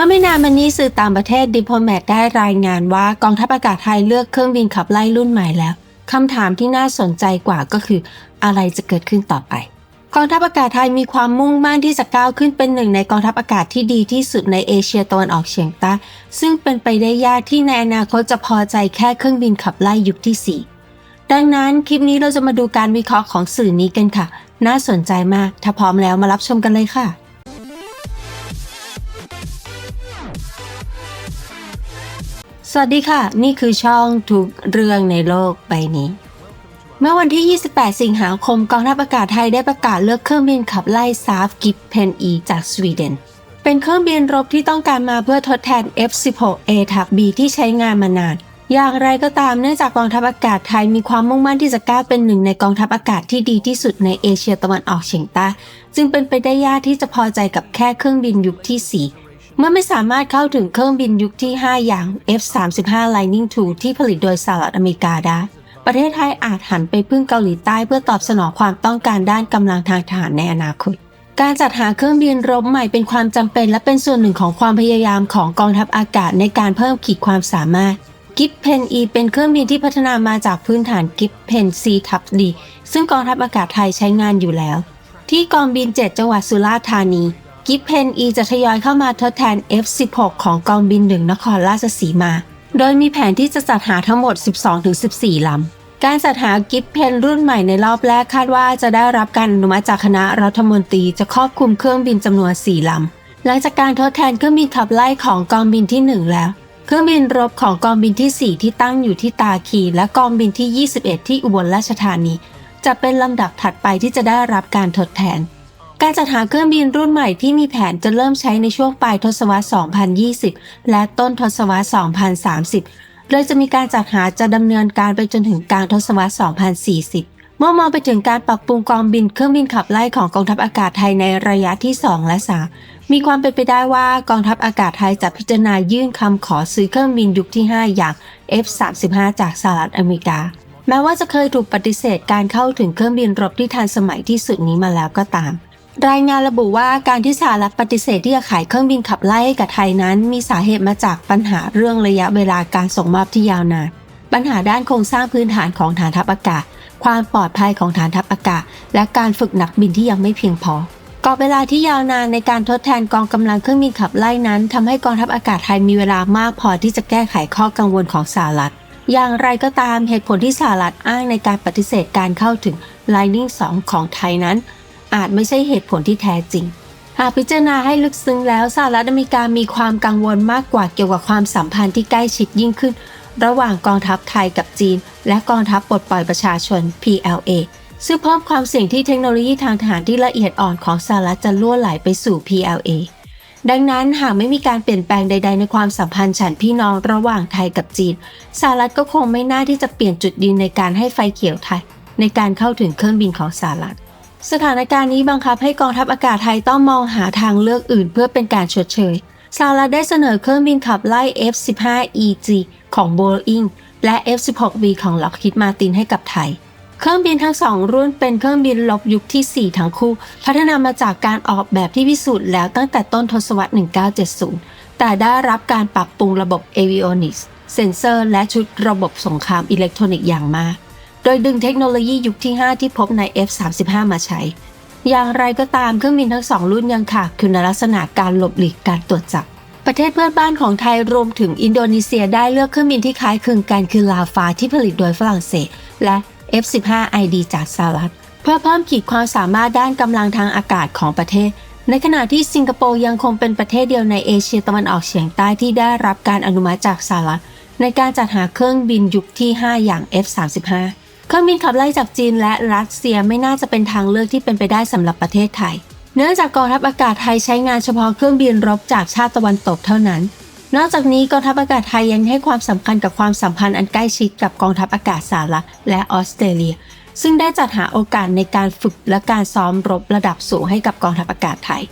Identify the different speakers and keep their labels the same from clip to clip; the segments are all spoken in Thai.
Speaker 1: มื่อไม่นานมานี้สื่อต่างประเทศดิพ l แม t ได้รายงานว่ากองทัพอากาศไทยเลือกเครื่องบินขับไล่รุ่นใหม่แล้วคำถามที่น่าสนใจกว่าก็คืออะไรจะเกิดขึ้นต่อไปกองทัพอากาศไทยมีความมุ่งมั่นที่จะก้าวขึ้นเป็นหนึ่งในกองทัพอากาศที่ดีที่สุดในเอเชียตะวันออกเฉียงใต้ซึ่งเป็นไปได้ยากที่ในอนาคตจะพอใจแค่เครื่องบินขับไล่ยุคที่ 4 ดังนั้นคลิปนี้เราจะมาดูการวิเคราะห์ของสื่อนี้กันค่ะ น่าสนใจมาก ถ้าพร้อมแล้วมารับชมกันเลยค่ะ สวัสดีค่ะ นี่คือช่องทุกเรื่องในโลกใบนี้ เมื่อวันที่ 28 สิงหาคมกองทัพอากาศไทยได้ประกาศเลือกเครื่องบินขับไล่ซาฟกิปเพนอีจากสวีเดน เป็นเครื่องบินรบที่ต้องการมาเพื่อทดแทน F-16A ทับ B ที่ใช้งานมานาน อย่างไรก็ตามเนื่องจากกองทัพอากาศไทยมีความมุ่งมั่นที่จะก้าวเป็นหนึ่งในกองทัพอากาศที่ดีที่สุดในเอเชียตะวันออกเฉียงใต้ จึงเป็นไปได้ยากที่จะพอใจกับแค่เครื่องบินยุคที่4 เมื่อไม่สามารถเข้าถึงเครื่องบินยุคที่ 5 อย่าง F-35 Lightning II ที่ผลิตโดยสหรัฐอเมริกาได้ ประเทศไทยอาจหันไปพึ่งเกาหลีใต้เพื่อตอบสนองความต้องการด้านกำลังทางทหารในอนาคต การจัดหาเครื่องบินรบใหม่เป็นความจำเป็นและเป็นส่วนหนึ่งของความพยายามของกองทัพอากาศในการเพิ่มขีดความสามารถกิฟเพน E เป็นเครื่องบินที่พัฒนามาจากพื้นฐานกิฟเพน C ทับ D ซึ่งกองทัพอากาศไทยใช้งานอยู่แล้ว ที่กองบิน 7 จังหวัดสุราษฎร์ธานี กิฟเพน E จะทยอยเข้ามาทดแทน F16 ของกองบินหนึ่งนครราชสีมา โดยมีแผนที่จะจัดหาทั้งหมด 12-14 ลำ การจัดหากิฟเพนรุ่นใหม่ในรอบแรกคาดว่าจะได้รับการอนุมัติจากคณะรัฐมนตรีจะครอบคลุมเครื่องบินจำนวน 4 ลำ หลังจากการทดแทนเครื่องบินขับไล่ของกองบินที่ 1 แล้ว เครื่องบินรบของกองบินที่ 4 ที่ตั้งอยู่ที่ตาคีและกองบินที่ 21 ที่อุบลราชธานี จะเป็นลำดับถัดไปที่จะได้รับการทดแทน การจัดหาเครื่องบินรุ่นใหม่ที่มีแผนจะเริ่มใช้ในช่วงปลายทศวรรษ 2020 และต้นทศวรรษ 2030 โดยจะมีการจัดหาจะดำเนินการไปจนถึงกลางทศวรรษ 2040เมื่อมองไปถึงการปรับปรุงกองบินเครื่องบินขับไล่ของกองทัพอากาศไทยในระยะที่ 2 และ 3 มีความเป็นไปได้ว่ากองทัพอากาศไทยจะพิจารณายื่นคำขอซื้อเครื่องบินยุคที่ 5 อย่าง F-35 จากสหรัฐอเมริกา แม้ว่าจะเคยถูกปฏิเสธการเข้าถึงเครื่องบินรบที่ทันสมัยที่สุดนี้มาแล้วก็ตาม รายงานระบุว่าการที่สหรัฐปฏิเสธที่จะขายเครื่องบินขับไล่ให้กับไทยนั้น มีสาเหตุมาจากปัญหาเรื่องระยะเวลาการส่งมอบที่ยาวนานปัญหาด้านโครงสร้างพื้นฐานของฐานทัพอากาศ ความปลอดภัยของฐานทัพอากาศ และการฝึกนักบินที่ยังไม่เพียงพอกรอบเวลาที่ยาวนานในการทดแทนกองกำลังเครื่องบินขับไล่นั้นทำให้กองทัพอากาศไทยมีเวลามากพอที่จะแก้ไขข้อกังวลของสหรัฐ อย่างไรก็ตามเหตุผลที่สหรัฐอ้างในการปฏิเสธการเข้าถึง Lightning 2 ของไทยนั้น อาจไม่ใช่เหตุผลที่แท้จริง หากพิจารณาให้ลึกซึ้งแล้วสหรัฐอเมริกามีความกังวลมากกว่าเกี่ยวกับความสัมพันธ์ที่ใกล้ชิดยิ่งขึ้น ระหว่างกองทัพไทยกับจีน และกองทัพปลดปล่อยประชาชน PLA ซึ่งเพิ่มความเสี่ยงที่เทคโนโลยีทางทหารที่ละเอียดอ่อนของสหรัฐจะล่วไหลไปสู่ PLA ดังนั้นหากไม่มีการเปลี่ยนแปลงใด ๆ ในความสัมพันธ์ฉันพี่น้องระหว่างไทยกับจีนสหรัฐก็คงไม่น่าที่จะเปลี่ยนจุดยืนในการให้ไฟเขียวไทย ในการเข้าถึงเครื่องบินของสหรัฐ สถานการณ์นี้บังคับให้กองทัพอากาศไทยต้องมองหาทางเลือกอื่นเพื่อเป็นการชดเชยสหรัฐได้เสนอเครื่องบินขับไล่ F-15EG ของ Boeing และ F-16V ของ Lockheed Martin ให้กับไทย เครื่องบินทั้งสองรุ่นเป็นเครื่องบินลบยุคที่ 4 ทั้งคู่ พัฒนามาจากการออกแบบที่พิสูจน์แล้วตั้งแต่ต้นทศวรรษ 1970 แต่ได้รับการปรับปรุงระบบ avionics เซนเซอร์ และชุดระบบสงครามอิเล็กทรอนิกส์อย่างมาก โดยดึงเทคโนโลยียุคที่ 5 ที่พบใน F-35 มาใช้ อย่างไรก็ตามเครื่องบินทั้งสองรุ่นยังขาดคุณลักษณะการหลบหลีกการตรวจจับ ประเทศเพื่อนบ้านของไทยรวมถึงอินโดนีเซียได้เลือกเครื่องบินที่คล้ายคลึงกันคือลาฟาที่ผลิตโดยฝรั่งเศส และ F-15ID จากสหรัฐเพื่อเพิ่มขีดความสามารถด้านกำลังทางอากาศของประเทศ ในขณะที่สิงคโปร์ยังคงเป็นประเทศเดียวในเอเชียตะวันออกเฉียงใต้ที่ได้รับการอนุมัติจากสหรัฐในการจัดหาเครื่องบินยุคที่ 5 อย่าง F-35 เครื่องบินขับไล่จากจีนและรัสเซียไม่น่าจะเป็นทางเลือกที่เป็นไปได้สำหรับประเทศไทย เนื่องจากกองทัพอากาศไทยใช้งานเฉพาะเครื่องบินรบจากชาติตะวันตกเท่านั้น นอกจากนี้กองทัพอากาศไทยยังให้ความสำคัญกับความสัมพันธ์อันใกล้ชิดกับกองทัพอากาศสหรัฐและออสเตรเลีย ซึ่งได้จัดหาโอกาสในการฝึกและการซ้อมรบระดับสูงให้กับกองทัพอากาศไทย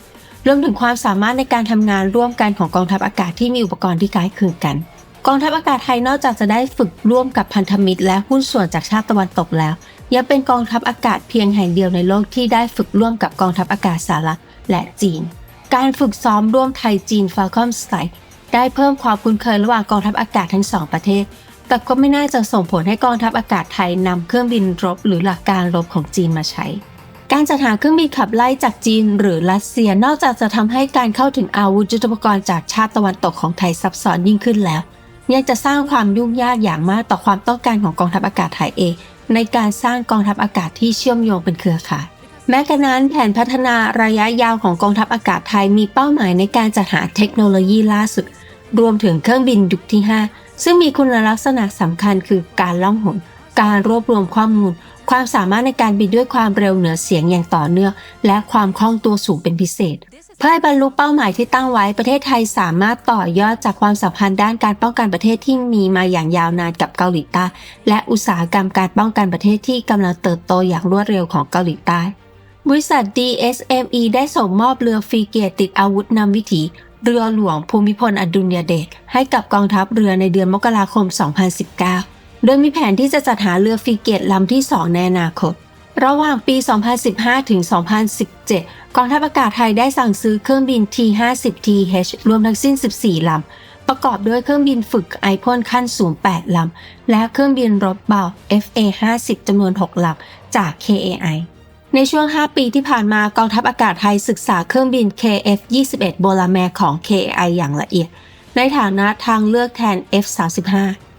Speaker 1: รวมถึงความสามารถในการทำงานร่วมกันของกองทัพอากาศที่มีอุปกรณ์ที่คล้ายคลึงกัน กองทัพอากาศไทยนอกจากจะได้ฝึกร่วมกับพันธมิตร และหุ้นส่วนจากชาติตะวันตกแล้ว ยังเป็นกองทัพอากาศเพียงแห่งเดียวในโลกที่ได้ฝึกร่วมกับกองทัพอากาศสหรัฐและจีน การฝึกซ้อมร่วมไทยจีนฟ a l c o n s ไ i ได้เพิ่มความคุ้นเคยระหว่างกองทัพอากาศทั้งสองประเทศ แต่ก็ไม่น่าจะส่งผลให้กองทัพอากาศไทยนำเครื่องบินรบหรือหลักการรบของจีนมาใช้ การจัดหาเครื่องบินขับไล่จากจีนหรือรัสเซียนอกจากจะทำให้การเข้าถึงอาวุธยุทโธปกรณ์จากชาติตะวันตกของไทยซับซ้อนยิ่งขึ้นแล้ว ยังจะสร้างความยุ่งยากอย่างมากต่อความต้องการของกองทัพอากาศไทยเอง ในการสร้างกองทัพอากาศที่เชื่อมโยงเป็นเครือข่ายแม้กระนั้นแผนพัฒนาระยะยาวของกองทัพอากาศไทยมีเป้าหมายในการจัดหาเทคโนโลยีล่าสุด รวมถึงเครื่องบินยุคที่ 5 ซึ่งมีคุณลักษณะสำคัญคือการล่องหน การรวบรวมข้อมูล ความสามารถในการบินด้วยความเร็วเหนือเสียงอย่างต่อเนื่อง และความคล่องตัวสูงเป็นพิเศษ เพื่อให้บรรลุเป้าหมายที่ตั้งไว้ประเทศไทยสามารถต่อยอดจากความสัมพันธ์ด้านการป้องกันประเทศที่มีมาอย่างยาวนานกับเกาหลีใต้และอุตสาหกรรมการป้องกันประเทศที่กำลังเติบโตอย่างรวดเร็วของเกาหลีใต้ บริษัท DSME ได้ส่งมอบเรือฟรีเกตติดอาวุธนำวิถีเรือหลวงภูมิพลอดุลยเดชให้กับกองทัพเรือในเดือนมกราคม 2019 โดยมีแผนที่จะจัดหาเรือฟรีเกตลำที่ 2 ในอนาคต ระหว่างปี 2015 ถึง 2017 กองทัพอากาศไทยได้สั่งซื้อเครื่องบิน T-50TH รวมทั้งสิ้น 14 ลำ ประกอบด้วยเครื่องบินฝึกไอพ่นขั้นสูง 8 ลำ และเครื่องบินรบเบา FA-50 จำนวน 6 ลำ จาก KAI ในช่วง 5 ปีที่ผ่านมากองทัพอากาศไทยศึกษาเครื่องบิน KF-21 โบลาแมของ KAI อย่างละเอียด ในฐานะทางเลือกแทน F-35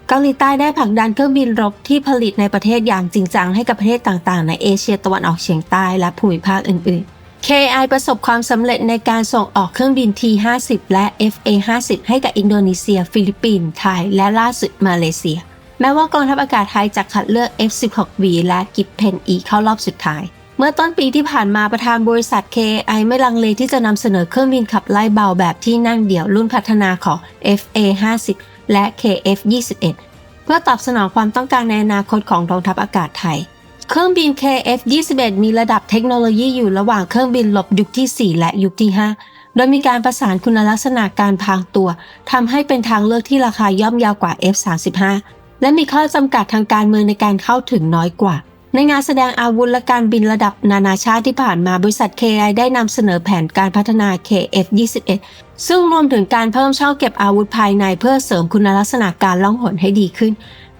Speaker 1: เกาหลีใต้ได้ผลักดันเครื่องบินรบที่ผลิตในประเทศอย่างจริงจังให้กับประเทศต่างๆ ในเอเชียตะวันออกเฉียงใต้และภูมิภาคอื่น ๆ KI ประสบความสำเร็จในการส่งออกเครื่องบิน T50 และ FA50 ให้กับอินโดนีเซีย ฟิลิปปินส์ไทย และล่าสุดมาเลเซีย แม้ว่ากองทัพอากาศไทยจะคัดเลือก F16V และกิบเพน E เข้ารอบสุดท้าย เมื่อต้นปีที่ผ่านมาประธานบริษัท KI ไม่ลังเลที่จะนำเสนอเครื่องบินขับไล่เบาแบบที่นั่งเดี่ยวรุ่นพัฒนาของ FA50 และ KF21 เพื่อตอบสนองความต้องการในอนาคตของกองทัพอากาศไทย เครื่องบิน KF-21 มีระดับเทคโนโลยีอยู่ระหว่างเครื่องบินหลบยุคที่ 4 และยุคที่ 5 โดยมีการประสานคุณลักษณะการพางตัวทำให้เป็นทางเลือกที่ราคาย่อมยาวกว่า F-35 และมีข้อจำกัดทางการเมืองในการเข้าถึงน้อยกว่า ในงานแสดงอาวุธและการบินระดับนานาชาติที่ผ่านมาบริษัท KI ได้นำเสนอแผนการพัฒนา KF-21 ซึ่งรวมถึงการเพิ่มช่องเก็บอาวุธภายในเพื่อเสริมคุณลักษณะการล่องหนให้ดีขึ้น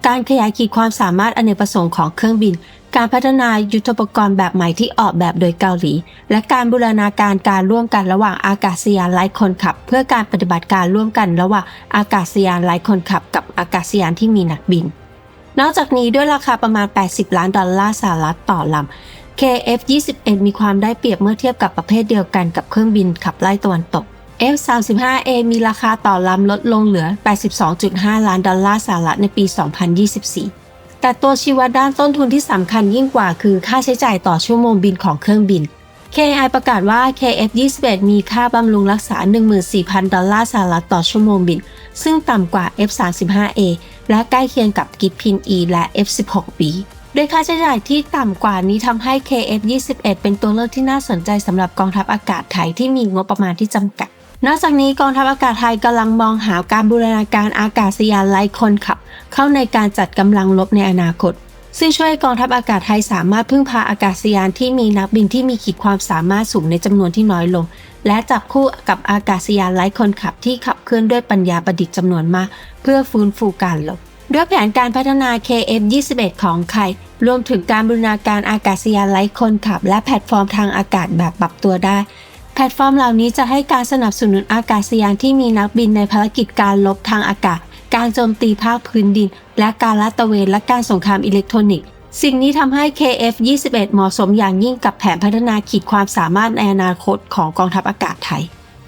Speaker 1: การขยายขีดความสามารถอเนกประสงค์ของเครื่องบิน การพัฒนายุทโธปกรณ์แบบใหม่ที่ออกแบบโดยเกาหลี และการบูรณาการการร่วมกันระหว่างอากาศยานไร้คนขับ เพื่อการปฏิบัติการร่วมกันระหว่างอากาศยานไร้คนขับ กับอากาศยานที่มีนักบิน นอกจากนี้ด้วยราคาประมาณ 80 ล้านดอลลาร์สหรัฐต่อลำ KF-21 มีความได้เปรียบเมื่อเทียบกับประเภทเดียวกันกับเครื่องบินขับไล่ตะวันตก F-35A มีราคาต่อลำลดลงเหลือ 82.5 ล้านดอลลาร์สหรัฐในปี 2024 แต่ตัวชี้วัดด้านต้นทุนที่สำคัญยิ่งกว่าคือค่าใช้จ่ายต่อชั่วโมงบินของเครื่องบิน KI ประกาศว่า KF-21 มีค่าบำรุงรักษา 14,000 ดอลลาร์สหรัฐต่อชั่วโมงบิน ซึ่งต่ำกว่า F-35A และใกล้เคียงกับกิฟพิน E และ F-16B โดยค่าใช้จ่ายที่ต่ำกว่านี้ทำให้ KF-21 เป็นตัวเลือกที่น่าสนใจสำหรับกองทัพอากาศไทยที่มีงบประมาณที่จำกัด นอกจากนี้กองทัพอากาศไทยกำลังมองหาการบูรณาการอากาศยานไร้คนขับ เข้าในการจัดกำลังรบในอนาคต ซึ่งช่วยกองทัพอากาศไทยสามารถพึ่งพาอากาศยานที่มีนักบินที่มีขีดความสามารถสูงในจำนวนที่น้อยลง และจับคู่กับอากาศยานไร้คนขับที่ขับเคลื่อนด้วยปัญญาประดิษฐ์จำนวนมาก เพื่อฟื้นฟูการรบด้วยแผนการพัฒนา KF-21 ของไทยรวมถึงการบูรณาการอากาศยานไร้คนขับ และแพลตฟอร์มทางอากาศแบบปรับตัวได้ แพลตฟอร์มเหล่านี้จะให้การสนับสนุนอากาศยานที่มีนักบินในภารกิจการลบทางอากาศ การโจมตีภาคพื้นดิน และการลาดตระเวนและการสงครามอิเล็กทรอนิกส์ สิ่งนี้ทำให้ KF-21 เหมาะสมอย่างยิ่งกับแผนพัฒนาขีดความสามารถในอนาคตของกองทัพอากาศไทย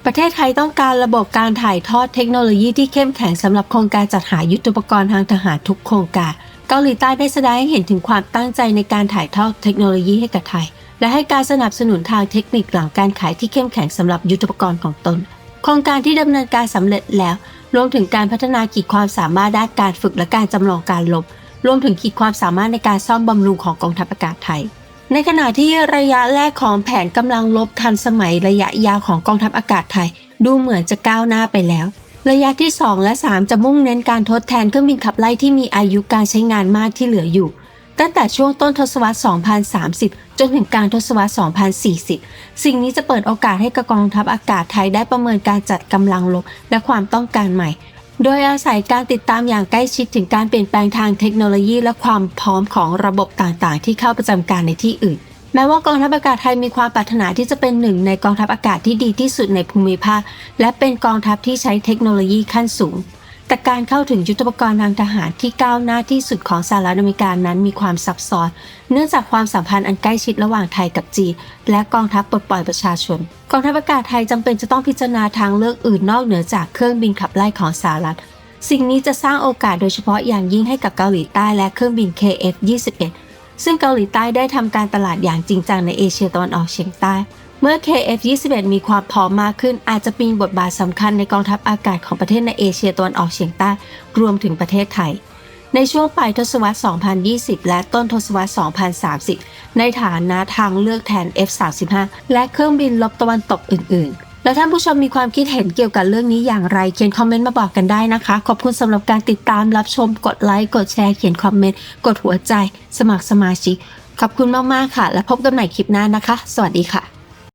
Speaker 1: ประเทศไทยต้องการระบบการถ่ายทอดเทคโนโลยีที่เข้มแข็งสำหรับโครงการจัดหายุทโธปกรณ์ทางทหารทุกโครงการเกาหลีใต้ได้แสดงให้เห็นถึงความตั้งใจในการถ่ายทอดเทคโนโลยีให้กับไทย และให้การสนับสนุนทางเทคนิคหลังการขายที่เข้มแข็งสำหรับยุทโธปกรณ์ของตน โครงการที่ดำเนินการสำเร็จแล้ว รวมถึงการพัฒนาขีดความสามารถด้านการฝึกและการจำลองการลบ รวมถึงขีดความสามารถในการซ่อมบำรุงของกองทัพอากาศไทย ในขณะที่ระยะแรกของแผนกำลังลบทันสมัยระยะยาวของกองทัพอากาศไทย ดูเหมือนจะก้าวหน้าไปแล้ว ระยะที่ 2 และ 3 จะมุ่งเน้นการทดแทนเครื่องบินขับไล่ที่มีอายุการใช้งานมากที่เหลืออยู่ ตั้งแต่ช่วงต้นทศวรรษ 2030 จนถึงกลางทศวรรษ 2040 สิ่งนี้จะเปิดโอกาสให้กกองทัพอากาศไทยได้ประเมินการจัดกำลังรบและความต้องการใหม่ โดยอาศัยการติดตามอย่างใกล้ชิดถึงการเปลี่ยนแปลงทางเทคโนโลยีและความพร้อมของระบบต่างๆ ที่เข้าประจำการในที่อื่นแม้ว่ากองทัพอากาศไทยมีความปรารถนาที่จะเป็นหนึ่งในกองทัพอากาศที่ดีที่สุดในภูมิภาค และเป็นกองทัพที่ใช้เทคโนโลยีขั้นสูง แต่การเข้าถึงยุทธปกรณ์ทางทหารที่ก้าวหน้าที่สุดของสหรัฐอเมริกานั้นมีความซับซ้อน เนื่องจากความสัมพันธ์อันใกล้ชิดระหว่างไทยกับจีนและกองทัพปลดปล่อยประชาชน กองทัพอากาศไทยจำเป็นจะต้องพิจารณาทางเลือกอื่นนอกเหนือจากเครื่องบินขับไล่ของสหรัฐ สิ่งนี้จะสร้างโอกาสโดยเฉพาะอย่างยิ่งให้กับเกาหลีใต้และเครื่องบิน KF-21 ซึ่งเกาหลีใต้ได้ทำการตลาดอย่างจริงจังในเอเชียตะวันออกเฉียงใต้ เมื่อ KF-21 มีความพร้อมมากขึ้น อาจจะมีบทบาทสำคัญในกองทัพอากาศของประเทศในเอเชียตะวันออกเฉียงใต้รวมถึงประเทศไทย ในช่วงปลายทศวรรษ 2020 และต้นทศวรรษ 2030 ในฐานะทางเลือกแทน F-35 และเครื่องบินลบตะวันตกอื่น ๆแล้วท่านผู้ชมมีความคิดเห็นเกี่ยวกับเรื่องนี้อย่างไร เขียนคอมเมนต์มาบอกกันได้นะคะ ขอบคุณสำหรับการติดตามรับชม กดไลค์ กดแชร์ เขียนคอมเมนต์ กดหัวใจ สมัครสมาชิก ขอบคุณมาก ๆ ค่ะ และพบกันใหม่คลิปหน้านะคะ สวัสดีค่ะ